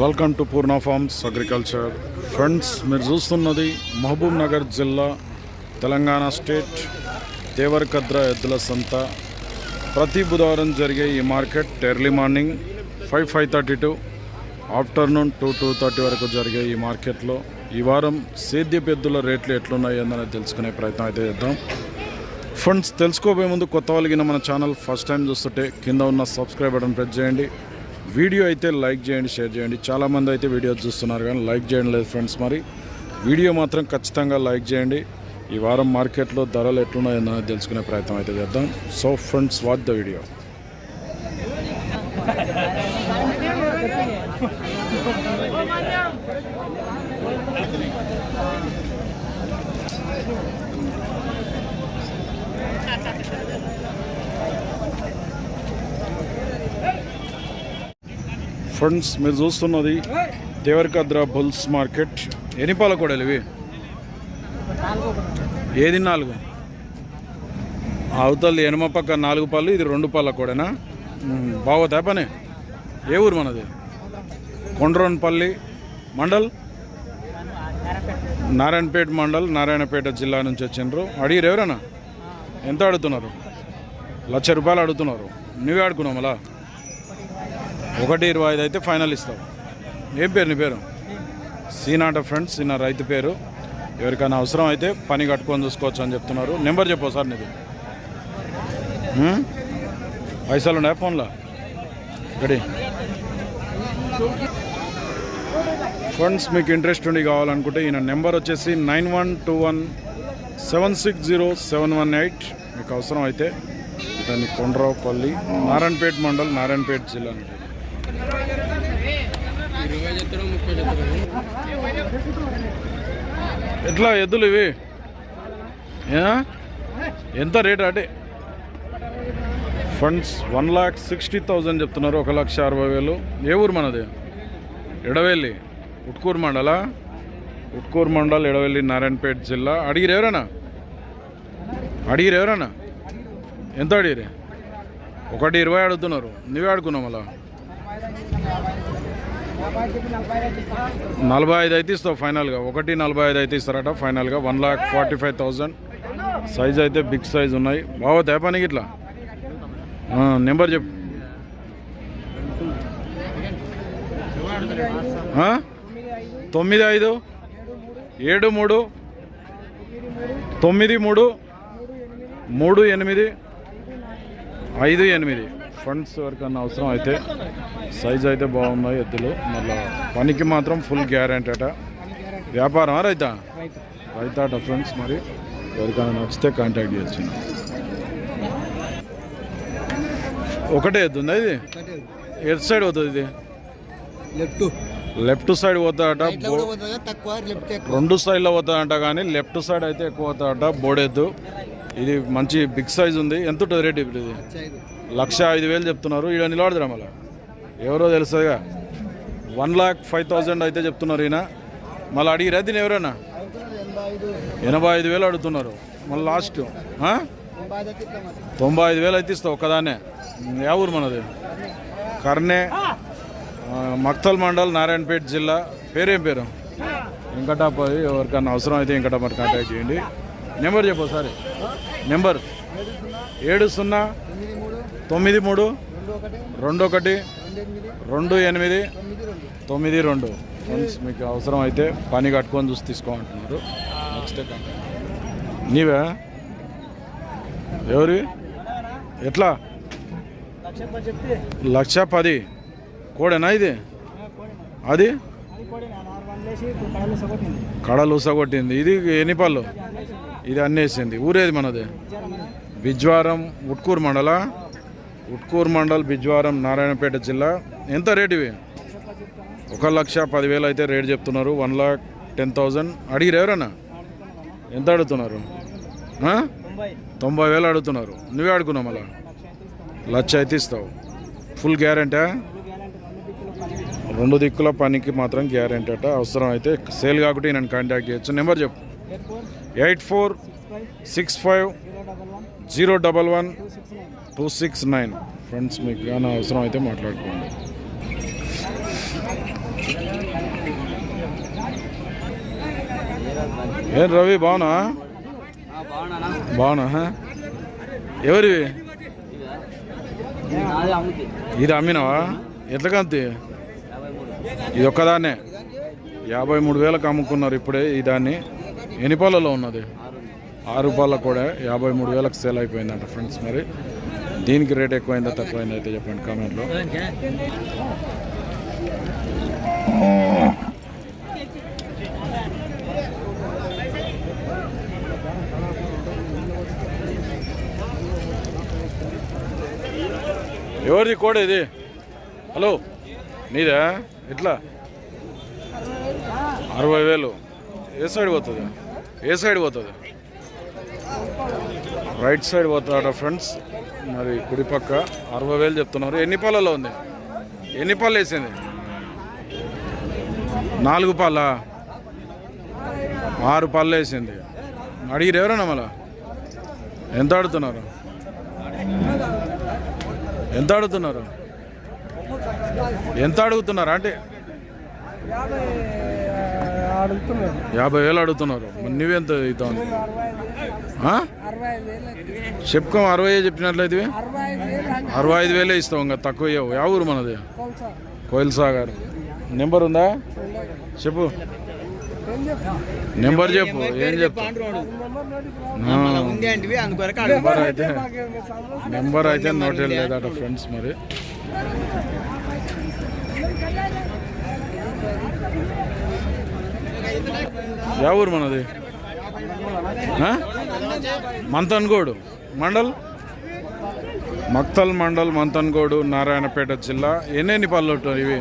Welcome to Purna farms agriculture friends మీరు చూస్తున్నది మహబూబ్ నగర్ జిల్లా తెలంగాణ స్టేట్ దేవరకద్ర ఎద్దుల సంత. ప్రతి బుధవారం జరిగే ఈ market early morning five five thirty to afternoon two two thirty వరకు జరిగే ఈ మార్కెట్లో ఈ వారం సేద్యపు ఎద్దుల రేట్లు ఎట్లున్నాయి అనేది తెలుసుకునే ప్రయత్నం అయితే చేద్దాం. ఫ్రెండ్స్ తెలుసుకోబోయే ముందు కొత్త వాళ్ళకి మన ఛానల్ ఫస్ట్ టైం చూస్తుంటే కింద ఉన్న సబ్స్క్రైబ్ బటన్ ప్రెస్ చేయండి. వీడియో అయితే లైక్ చేయండి షేర్ చేయండి. చాలామంది అయితే వీడియో చూస్తున్నారు కానీ లైక్ చేయడం లేదు ఫ్రెండ్స్ మరి. వీడియో మాత్రం ఖచ్చితంగా లైక్ చేయండి. ఈ వారం మార్కెట్లో ధరలు ఎట్లున్నాయో తెలుసుకునే ప్రయత్నం అయితే చేద్దాం. So friends watch the video friends మీరు చూస్తున్నది దేవరకద్ర బుల్స్ మార్కెట్. ఎన్ని పాలకూడలు ఇవి? ఏది నాలుగు? అవతల ఎనమ పక్క నాలుగు పళ్ళు ఇది రెండు పళ్ళ కూడానా? మ్మ్. బాగోతా పని? ఏ ఊరు మనది? కొండ్రోన్పల్లి మండల్? నారాయణపేట మండల్ నారాయణపేట జిల్లా నుంచి వచ్చిండ్రు. అడిగిరు ఎవరైనా ఎంత అడుగుతున్నారు? లక్ష రూపాయలు అడుగుతున్నారు. నువ్వే ఆడుకున్నావు మళ్ళా? ఒకటి ఇరవై ఐదు అయితే ఫైనల్ ఇస్తావు. ఏం పేరు నీ పేరు? సీనాట ఫ్రెండ్స్ ఈయన రైతు పేరు. ఎవరికైనా అవసరం అయితే పని కట్టుకొని చూసుకోవచ్చు అని చెప్తున్నారు. నెంబర్ చెప్పు సార్ నీది. పైసలు ఉన్నాయా ఫోన్లో? రెడీ. ఫ్రెండ్స్ మీకు ఇంట్రెస్ట్ ఉండి కావాలనుకుంటే ఈయన నెంబర్ వచ్చేసి nine one two one seven six zero seven one eight. మీకు అవసరం అయితే దాన్ని కొండ్రావుపల్లి నారాయణపేట మండల్ నారాయణపేట జిల్లా ఎట్లా ఎద్దులు ఇవి? ఏ? ఎంత రేట్ అంటే? Friends one lakh sixty thousand చెప్తున్నారు ఒక లక్ష అరవై వేలు. ఏ ఊరు మనది? ఎడవెల్లి. ఉట్కూరు మండలా? ఉట్కూరు మండల్ ఎడవెల్లి నారాయణపేట జిల్లా. అడిగిరు ఎవరన్నా? అడిగిరు ఎవరన్నా? ఎంత అడిగిరే? ఒకటి ఇరవై అడుగుతున్నారు. నువ్వే ఆడుకున్నావు మళ్ళా? నలభై ఐదు అయితే ఇస్తావు ఫైనల్గా. ఒకటి నలభై ఐదు అయితే ఇస్తారట ఫైనల్గా. One lakh forty five thousand size అయితే బిగ్ సైజ్ ఉన్నాయి. బాగా తేపానికి ఇట్లా? నెంబర్ చెప్పు. తొమ్మిది ఐదు ఏడు మూడు తొమ్మిది మూడు మూడు ఎనిమిది ఐదు ఎనిమిది. ఫండ్స్ ఎవరికన్నా అవసరం అయితే సైజ్ అయితే బాగున్నాయి ఎద్దులు. మళ్ళీ పనికి మాత్రం ఫుల్ గ్యారంటీ అట. వ్యాపారం రైతా? రైతా అట ఫ్రెండ్స్ మరి. ఎవరికైనా నచ్చితే కాంటాక్ట్ చేయొచ్చు. ఒకటే ఎద్దుందా ఇది? ఎటు సైడ్ పోతుంది ఇది? లెఫ్ట్ లెఫ్ట్ సైడ్ పోతాడట రెండు సైడ్లో పోతాడంట కానీ లెఫ్ట్ సైడ్ అయితే ఎక్కువ పోతాడట బోడెద్దు. ఇది మంచి బిగ్ సైజ్ ఉంది. ఎంత ఉంటుంది రేట్ ఇప్పుడు ఇది? లక్ష ఐదు వేలు చెప్తున్నారు. ఈడ నిలబడదురా మళ్ళీ. ఎవరో తెలుస్తుందిగా వన్ లాక్ ఫైవ్ థౌజండ్ అయితే చెప్తున్నారు ఈయన. మళ్ళీ అడిగిరా దీని ఎవరైనా ఎనభై ఐదు వేలు అడుగుతున్నారు. మళ్ళీ లాస్ట్. తొంభై ఐదు వేలు అయితే ఇస్తావు ఒక్కదానే యా ఊరు మనది? కర్నే. మక్తల్ మండల్ నారాయణపేట జిల్లా. పేరేం పేరు? వెంకటాపది ఎవరికన్నా అవసరం అయితే వెంకటాపతి కాంటాక్ట్ చేయండి. నెంబర్ చెప్పు ఒకసారి. నెంబర్ ఏడు సున్నా తొమ్మిది మూడు రెండు ఒకటి రెండు ఎనిమిది తొమ్మిది రెండు. తొమ్మిది రెండు ఫ్రెండ్స్ మీకు అవసరం అయితే పని కట్టుకొని చూసి తీసుకోమంటున్నారు. నెక్స్ట్ నీవే? ఎవరి? ఎట్లా? లక్ష పది. కోడేనా ఇది? అది? కడలు ఉసగొట్టింది ఇది ఎన్ని పళ్ళు? ఇది అన్నేసింది. ఊరేది మనది? బిజ్వారం ఉట్కూరు మండల. ఉట్కూరు మండల్ బిజ్వారం నారాయణపేట జిల్లా. ఎంత రేట్ ఇవి? ఒక లక్ష పదివేలు అయితే రేట్ చెప్తున్నారు. One lakh ten thousand. అడిగిరు ఎవరన్నా? ఎంత అడుగుతున్నారు? తొంభై వేలు అడుగుతున్నారు. నువ్వే అడుగున్నావు మళ్ళా? లక్ష అయితే ఇస్తావు. Full guarantee? రెండు దిక్కుల పనికి మాత్రం గ్యారంటీ అట. అవసరం అయితే సేల్ కాకుండా నేను కాంటాక్ట్ చేయొచ్చు. నెంబర్ చెప్పు. Eight four six five zero double one two six nine friends మీకు కానీ అవసరం అయితే మాట్లాడుకోండి. ఏం రవి బాగునా బాగున్నా బాగునా ఎవరివి? ఇది అమ్మినావా? ఎట్లా కంతి? ఇది ఒక్కదాన్నే. యాభై మూడు వేలకు అమ్ముకున్నారు ఇప్పుడే ఈ దాన్ని. ఎన్ని పాలలో ఉన్నది? ఆరు పాల కూడా యాభై మూడు వేలకు సేల్ అయిపోయిందంట ఫ్రెండ్స్ మరి. దీనికి రేట్ ఎక్కువైందా తక్కువైందా అయితే చెప్పండి కామెంట్లో. ఎవరిది కోడ ఇది? హలో నీదా? ఎట్లా? అరవై వేలు. ఏ సైడ్ పోతుంది? ఏ సైడ్ పోతుంది? రైట్ సైడ్ పోతాడ ఫ్రెండ్స్? మరి కుడి పక్క అరవై వేలు చెప్తున్నారు. ఎన్ని పాలలో ఉంది? ఎన్ని పాలు వేసింది? నాలుగు పాల? ఆరు పళ్ళు వేసింది. అడిగిరు ఎవరన్నా మళ్ళా? ఎంత ఆడుతున్నారు? ఎంత అడుగుతున్నారు ఎంత అడుగుతున్నారు? అంటే యాభై వేలు అడుగుతున్నారు. నువ్వెంత ఇద్దాం? చెప్పుకో అరవై చెప్పినట్లయితే. అరవై ఐదు వేలు అరవై ఐదు వేలే ఇస్తాం ఇంకా తక్కువ ఇవ్వవు యా ఊరు మనది? కోయిల్ సాగర్. నెంబర్ ఉందా? చెప్పు. నెంబర్ చెప్పు. ఏం చెప్తా అంటే అందుకొరకు నెంబర్ అయితే నెంబర్ అయితే నోట్ లేదట ఫ్రెండ్స్ మరి. యా ఊరు మనది? మంతన్గోడు. మండల్? మక్తల్ మండల్ మంతన్గోడు నారాయణపేట జిల్లా. ఎన్నెన్ని పళ్ళు ఇవి?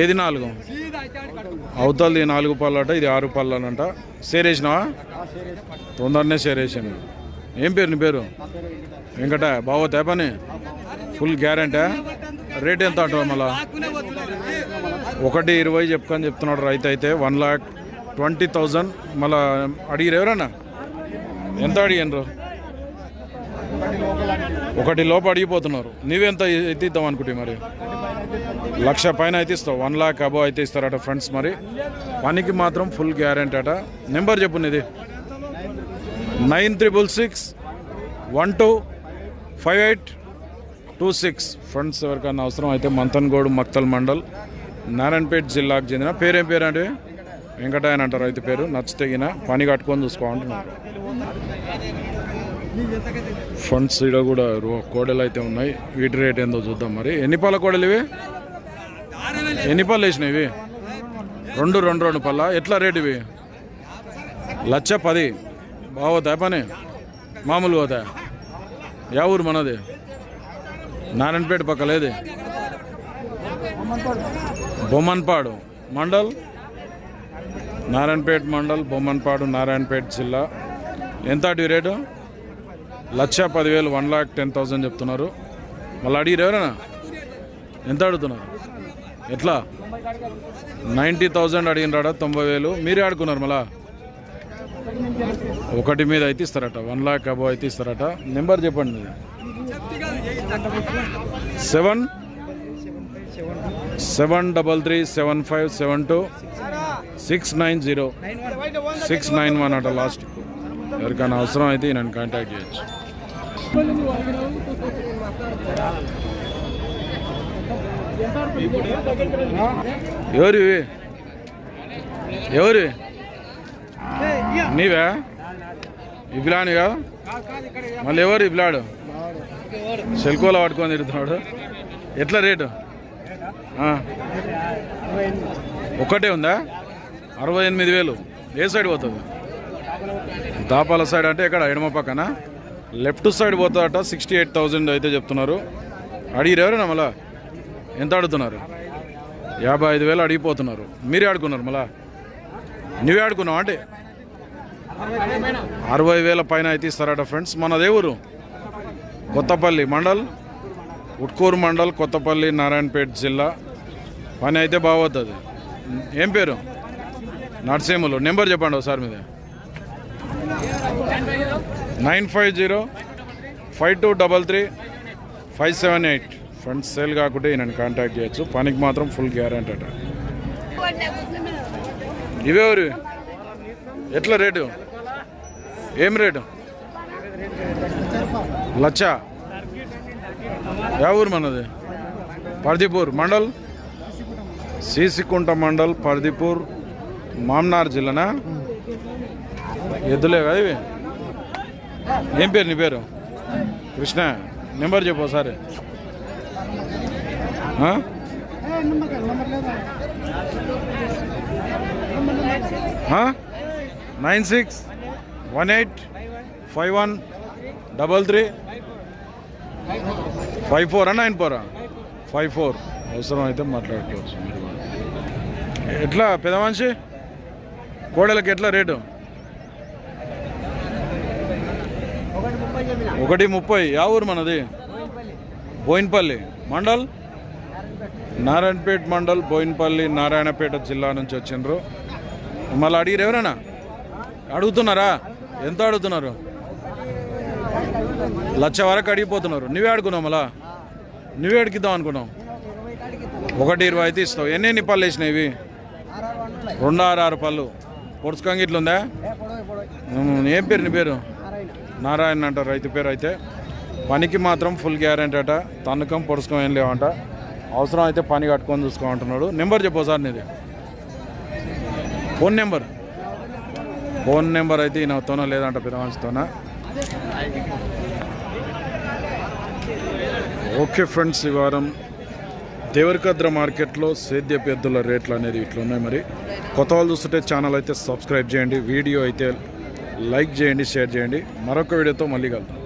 ఏది నాలుగు? అవతలది నాలుగు పళ్ళట ఇది ఆరు పళ్ళు సేరేసినావా? తొందరనే సేరేసాను ఏం పేరు నీ పేరు? వెంకట బాగోతా పని ఫుల్ గ్యారంటీ రేట్ ఎంత అంటావు మళ్ళా? ఒకటి ఇరవై చెప్పుకొని చెప్తున్నాడు రైతు అయితే వన్ ల్యాక్ ట్వంటీ థౌజండ్. మళ్ళా అడిగిరు ఎవరన్నా? ఎంత అడిగినరు? ఒకటి లోపు అడిగిపోతున్నారు. నువ్వెంత అయితే ఇద్దాం అనుకుంటే మరి? లక్ష పైన అయితే ఇస్తావు. వన్ ల్యాక్ అబో అయితే ఇస్తారట ఫ్రెండ్స్ మరి. పనికి మాత్రం ఫుల్ గ్యారంటీ అట. నెంబర్ చెప్పు నీది. Nine triple six one two five eight two six. Friends ఎవరికైనా అవసరం అయితే మంతన్గోడు మక్తల్ మండల్ నారాయణపేట జిల్లాకు చెందిన పేరేం పేరు అంటే వెంకటాయన అంటారు అయితే పేరు. నచ్చతగిన పని కట్టుకొని చూసుకో అంటున్నారు. ఫండ్స్ ఇక్కడ కూడా రో- కోడలు అయితే ఉన్నాయి. వీటి రేట్ ఏందో చూద్దాం మరి. ఎన్ని పాల కోడలు ఇవి? ఎన్ని పళ్ళు వేసినాయి ఇవి? రెండు రెండు రెండు పళ్ళ? ఎట్లా రేట్ ఇవి? లచ్చ పది. బాగోతా పని? మామూలు పోతాయి? యా ఊరు మనది? నారాయణపేట పక్క లేదే బొమ్మన్పాడు మండల్ నారాయణపేట మండల్ బొమ్మన్పాడు నారాయణపేట జిల్లా. ఎంత డ్యూరేటు రేటు? లక్ష పదివేలు వన్ ల్యాక్ టెన్ థౌసండ్ చెప్తున్నారు. మళ్ళీ అడిగిరు ఎవరైనా? ఎంత అడుగుతున్నారు? ఎట్లా? నైంటీ థౌజండ్ అడిగినరాడా? తొంభై వేలు. మీరే ఆడుకున్నారు మళ్ళా? ఒకటి మీద అయితే ఇస్తారట. వన్ ల్యాక్ అబో అయితే ఇస్తారట. నెంబర్ చెప్పండి. Seven seven double three seven five seven two six nine zero six nine one అట లాస్ట్. ఎవరికైనా అవసరం అయితే నన్ను కాంటాక్ట్ చేయొచ్చు. ఎవరి? ఎవరివి నీవే? ఇబ్లానిగా మళ్ళీ ఎవరు ఇబ్లాడు? సెల్కోలో పట్టుకొని తిరుగుతున్నాడు. ఎట్లా రేటు? ఒక్కటే ఉందా? అరవై ఎనిమిది వేలు. ఏ సైడ్ పోతుంది? దాపాల సైడ్ అంటే ఎక్కడ? ఎడమ పక్కన? లెఫ్ట్ సైడ్ పోతాడట సిక్స్టీ ఎయిట్ థౌజండ్ అయితే చెప్తున్నారు. అడిగిరు ఎవరైనా మళ్ళా? ఎంత అడుగుతున్నారు? యాభై ఐదు వేలు అడిగిపోతున్నారు. మీరే ఆడుకున్నారు మళ్ళా? నువ్వే ఆడుకున్నావు అంటే? అరవై వేల పైన అయితే ఇస్తారట ఫ్రెండ్స్ మనదే ఊరు. కొత్తపల్లి మండల్ ఉట్కూరు మండల్ కొత్తపల్లి నారాయణపేట జిల్లా. పని అయితే బాగోతుంది ఏం పేరు? నర్సేములు నెంబర్ చెప్పండి ఒకసారి మీద. Nine five zero five two double three five seven eight. Friends sale కాకుంటే ఈయనని కాంటాక్ట్ చేయొచ్చు. పనికి మాత్రం ఫుల్ గ్యారంటీ అట. ఇవేవరు ఎట్లా రేటు? ఏం రేటు? లచ్చ? యా ఊరు మనది? పర్దీపూర్ మండల్? సీసికుంట మండల్ పర్దిపూర్ మామ్నార్ జిల్లానా? ఎద్దులే కదా ఇవి. ఏం పేరు నీ పేరు? కృష్ణ. నెంబర్ చెప్పు ఒకసారి. Nine six one eight five one double three. Five ఫోరా nine ఫోరా? Five four. అవసరం అయితే మాట్లాడుకోవచ్చు మీరు. ఎట్లా పెద్ద మనిషి? కోడలకి ఎట్లా రేటు? ఒకటి ముప్పై. యా ఊరు మనది? బోయిన్పల్లి. మండల్? నారాయణపేట మండల్ బోయిన్పల్లి నారాయణపేట జిల్లా నుంచి వచ్చిండ్రు. మళ్ళీ అడిగిరు ఎవరైనా? అడుగుతున్నారా? ఎంత అడుగుతున్నారు? లక్ష వరకు అడిగిపోతున్నారు. నువ్వే అడుగున్నావు మళ్ళా? నువ్వే అడిగిద్దాం అనుకున్నావు. ఒకటి ఇరవై అయితే ఇస్తావు. ఎన్ని ఎన్ని పళ్ళు వేసినాయి ఇవి? రెండు ఆరు ఆరు పళ్ళు పొడుచుకంగి ఇట్లుందా ఉమ్, ఏం పేరు నీ పేరు? నారాయణ. అంట రైతు పేరు అయితే. పనికి మాత్రం ఫుల్ గ్యారెంటీ అట. తన్నుకం పొడుచుకం ఏం లేవంట. అవసరం అయితే పని కట్టుకొని చూసుకోమంటున్నాడు. నెంబర్ చెప్పు సార్ నీది. Phone number. ఫోన్ నెంబర్ అయితే ఈయనతోనో లేదంట మనిషితోనా ఓకే ఫ్రెండ్స్ ఈ వారం దేవరకద్ర మార్కెట్లో సేద్యపు ఎద్దుల రేట్లు అనేది ఇట్లా ఉన్నాయి మరి. కొత్త వాళ్ళు చూస్తుంటే ఛానల్ అయితే సబ్స్క్రైబ్ చేయండి వీడియో అయితే లైక్ చేయండి షేర్ చేయండి. మరొక వీడియోతో మళ్ళీ కలుద్దాం.